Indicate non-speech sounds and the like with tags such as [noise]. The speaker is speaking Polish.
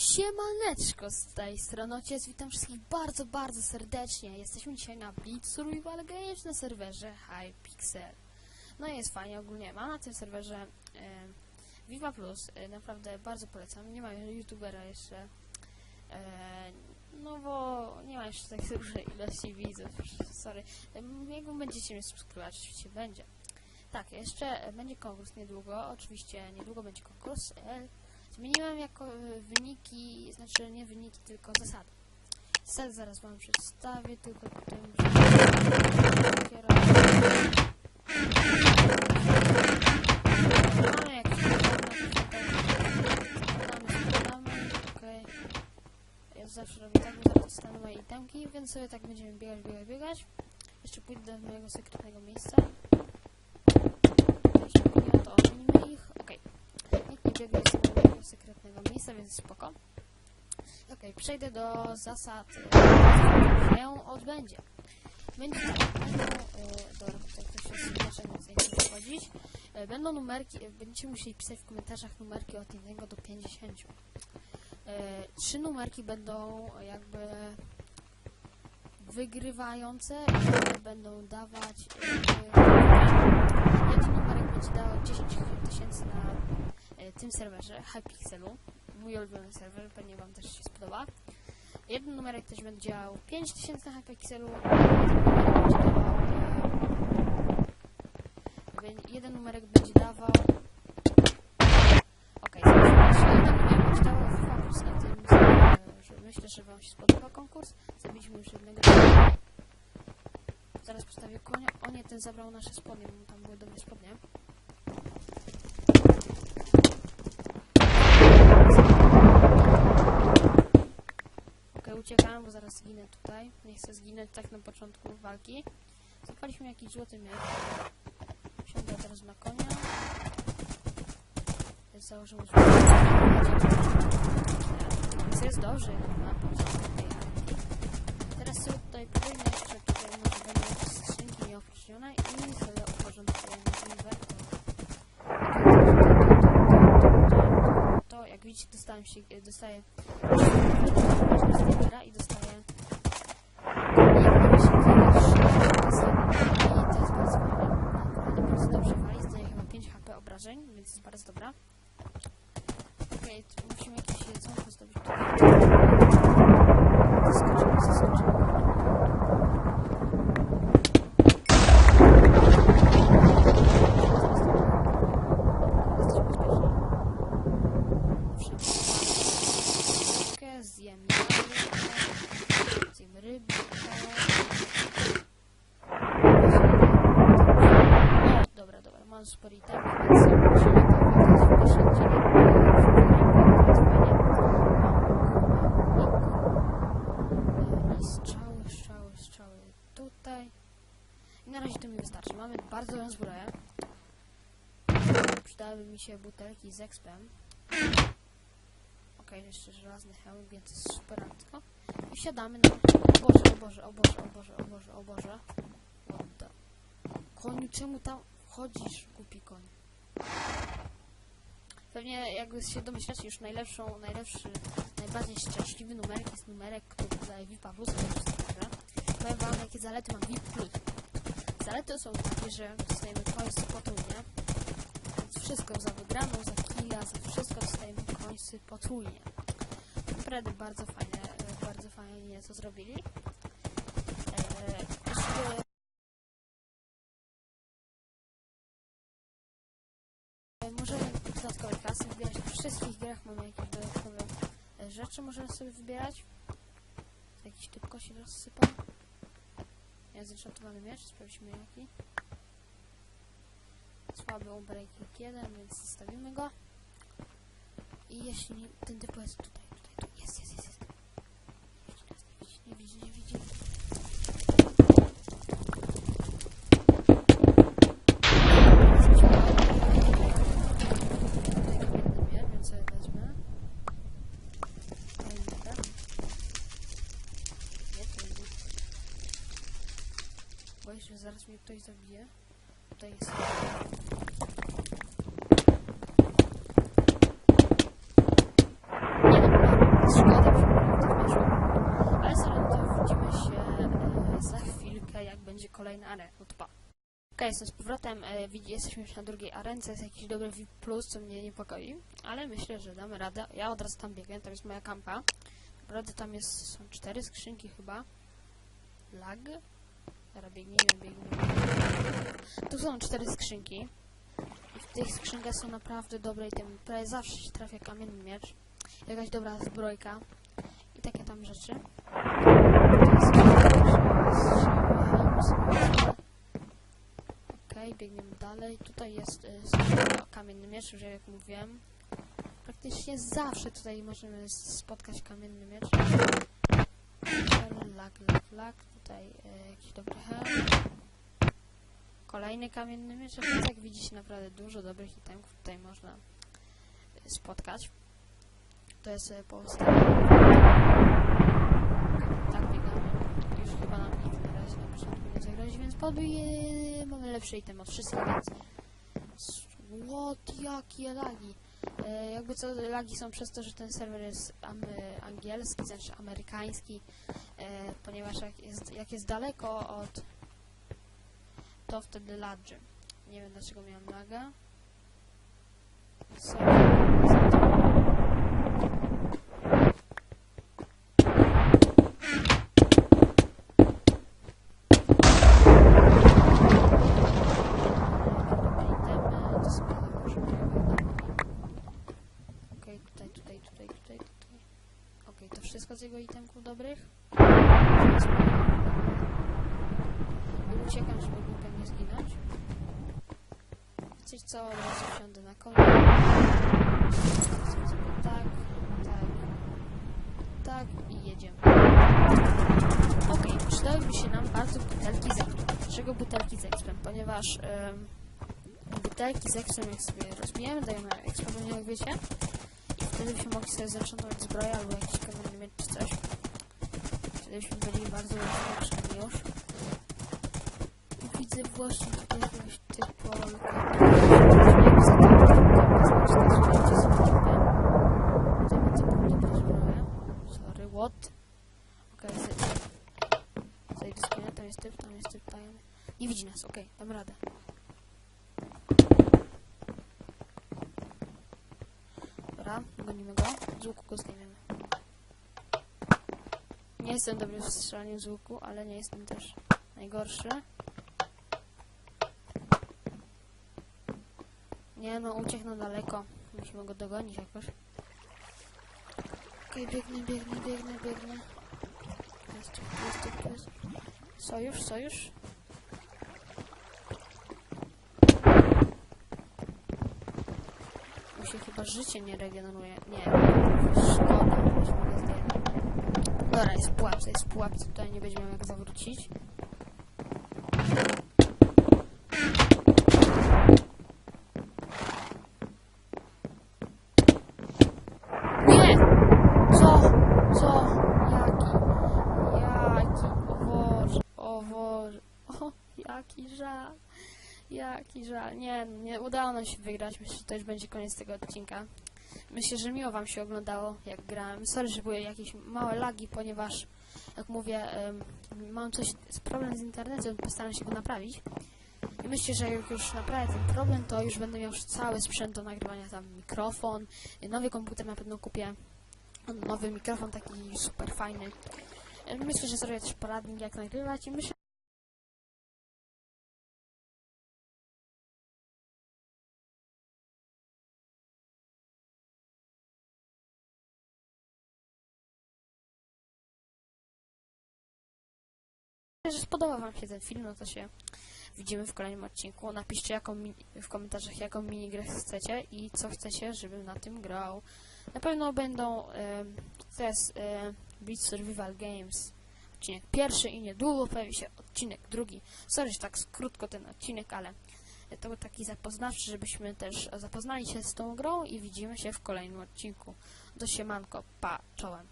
Siemaneczko z tej strony Ociec, witam wszystkich bardzo, bardzo serdecznie. Jesteśmy dzisiaj na Blitz Survival Games na serwerze Hypixel. No i jest fajnie ogólnie, mam na tym serwerze e, Viva Plus, e, naprawdę bardzo polecam. Nie ma youtubera jeszcze, e, no bo nie ma jeszcze tak [laughs] dużej ilości widzów, sorry. Jak będziecie mnie subskrybować, oczywiście będzie. Tak, jeszcze będzie konkurs niedługo, oczywiście niedługo będzie konkurs. Zmieniłem jako y, wyniki, znaczy nie wyniki, tylko zasady. Zasady zaraz wam przedstawię, tylko składamy, okej. Ja zawsze robię tak, bo zaraz dostanę moje itemki, więc sobie tak będziemy biegać, biegać, biegać. Jeszcze pójdę do mojego sekretnego miejsca. Jeszcze nie to ominimy ich, okej. Nikt nie biegnie z mojego sekretnego miejsca, więc spoko. Okej, przejdę do zasad, e, się odbędzie. Będzie będą, e, dobra, tutaj ktoś jest dlaczego nie chce wchodzić. E, będą numerki, e, będziecie musieli pisać w komentarzach numerki od 1 do 50. E, trzy numerki będą jakby wygrywające i będą dawać e, jeden numerek będzie dawał 10 tysięcy na e, tym serwerze, Hypixelu, mój ulubiony serwer, pewnie Wam też się spodoba. Jeden numerek też będzie działał 5000 na Hypixelu, a jeden numerek będzie dawał... Okej, jeszcze. Jeden na tym że Myślę, że Wam się spodoba konkurs. Zabiliśmy już jednego. Zaraz postawię konia. O nie, ten zabrał nasze spodnie, bo tam były dobre spodnie. Uciekam, bo zaraz zginę tutaj. Nie chcę zginąć tak na początku walki. Zapaliśmy jakiś złoty miecz. Siądę teraz na konia. Założymy złoty Więc jest dobrze, jak na początku. Teraz sobie tutaj powinno jeszcze tutaj może będą skrzynki nieopróżnione i sobie uporządkujemy inwentory. Widzicie dostałem się, dostaję Stitchera i dostaję i to jest bardzo bardzo dobrze wali, zdaje chyba 5 HP obrażeń, więc jest bardzo dobra. Okej, tu musimy jakieś jedzonko zdobyć tutaj. Zaskoczymy, zaskoczymy. Jesteśmy bezpieczni. Wszystko. Zjem jajko, zjem rybkę. O, dobra, dobra, mam super item, więc musimy to wydać w pierwszym odcinku. I strzały, strzały, strzały tutaj. I na razie to mi wystarczy. Mamy bardzo dobrą zbroję. Przydałyby mi się butelki z expem. Okej, jeszcze żelazny hełm, więc jest superancko. I wsiadamy na... O Boże, o Boże, o Boże, o Boże, o Boże, o Boże. What the... Koniu, czemu tam wchodzisz, głupi koń? Pewnie jakby się domyślacie, już najlepszą, najlepszy, najbardziej szczęśliwy numerek jest numerek, który daje VIP Plus, Powiem wam, jakie zalety ma VIP Plus. Zalety są takie, że dostajemy końce potrójnie. Więc wszystko za wygraną, za killa, za wszystko dostajemy końce potrójnie. Naprawdę bardzo fajne, e, bardzo fajnie to zrobili. Eee, Możemy dodatkowe klasy wybierać. W wszystkich grach mamy jakieś dodatkowe e, rzeczy, możemy sobie wybierać. Jakiś typ kosi rozsypał. Ja zenchantowany miecz, sprawdźmy jaki. Słaby Unbreaking 1, więc zostawimy go. I jeśli ten typ jest tutaj, tutaj, tu jest, jest, jest, ktoś zabije. Tutaj jest... będzie e, kolejna arena. No Okej, okay, jestem z powrotem. E, jesteśmy już na drugiej arence. Jest jakiś dobry VIP plus, co mnie niepokoi. Ale myślę, że damy radę. Ja od razu tam biegłem. Tam jest moja kampa. Naprawdę tam jest, są cztery skrzynki chyba. Lag? Teraz biegnijmy, biegnijmy. Tu są cztery skrzynki. I w tych skrzynkach są naprawdę dobre itemy. Prawie zawsze się trafia kamienny miecz. Jakaś dobra zbrojka. I takie tam rzeczy. Okej, biegniemy dalej. Tutaj jest y, skrzynka kamienny miecz, już jak mówiłem. Praktycznie zawsze tutaj możemy spotkać kamienny miecz. Lag, lag, lag. Tutaj y, jakiś dobry helm. Kolejny kamienny miecz. Więc jak widzicie naprawdę dużo dobrych itemków tutaj można y, spotkać. To jest po Tak biegamy. Już chyba nam nikt na razie na początku nie zagrozi, więc podbij mamy lepszy item od wszystkich, więc... What? Jakie lagi? E, jakby co, lagi są przez to, że ten serwer jest am, angielski, znaczy amerykański, e, ponieważ jak jest, jak jest daleko od... to wtedy lagrzy. Nie wiem dlaczego miałem laga. Sorry za to. Itemy, to sobie założymy. Okej, tutaj, tutaj, tutaj, tutaj, tutaj. Okej, to wszystko z jego itemków dobrych. I uciekam, żeby głupio nie zginąć. Coś co, od razu wsiądę na konie. Zrobię sobie tak, tak, tak i jedziemy. Okej, przydałyby się nam bardzo butelki z ekspem. Dlaczego butelki z ekspem? Ponieważ em, butelki z ekspem jak sobie rozbijemy, dają na ekspa, bo nie jak wiecie. Wtedy byśmy mogli sobie zenchantować zbroję albo jakiś kamienny miecz czy coś. Wtedy byśmy byli bardzo ulepszeni już. I widzę właśnie tutaj jakiegoś typolka. What? Okej, okay, zejdę z tam jest typ, tam jest typ tajny. Nie widzi nas, okej, dam radę. Gonimy go. Z łuku go zdejmiemy. Nie jestem dobry w strzelaniu z łuku, ale nie jestem też najgorszy. Nie no, uciekł na daleko. Musimy go dogonić jakoś. Okej, biegnę, biegnę, biegnę, biegnę. Jest jest jest. Sojusz, sojusz. Się chyba życie nie regeneruje. Nie, szkoda, weźmy go zdejmę. Dobra, jest pułapce, jest pułapce, tutaj nie będziemy jak zawrócić. [laughs] Jaki żal. Jaki żal. Nie, nie udało nam się wygrać. Myślę, że to już będzie koniec tego odcinka. Myślę, że miło wam się oglądało, jak grałem. Sorry, że były jakieś małe lagi, ponieważ, jak mówię, mam coś, problem z internetem, postaram się go naprawić. I myślę, że jak już naprawię ten problem, to już będę miał cały sprzęt do nagrywania, tam mikrofon, nowy komputer na pewno kupię, nowy mikrofon taki super fajny. Myślę, że zrobię też poradnik jak nagrywać i myślę, że spodoba wam się ten film, no to się widzimy w kolejnym odcinku. Napiszcie jaką w komentarzach, jaką minigrę chcecie i co chcecie, żebym na tym grał. Na pewno będą e, Beat Survival Games odcinek pierwszy i niedługo pojawi się odcinek drugi. Sorry, że tak krótko ten odcinek, ale to był taki zapoznawczy, żebyśmy też zapoznali się z tą grą i widzimy się w kolejnym odcinku. Do siemanko, pa, czołem.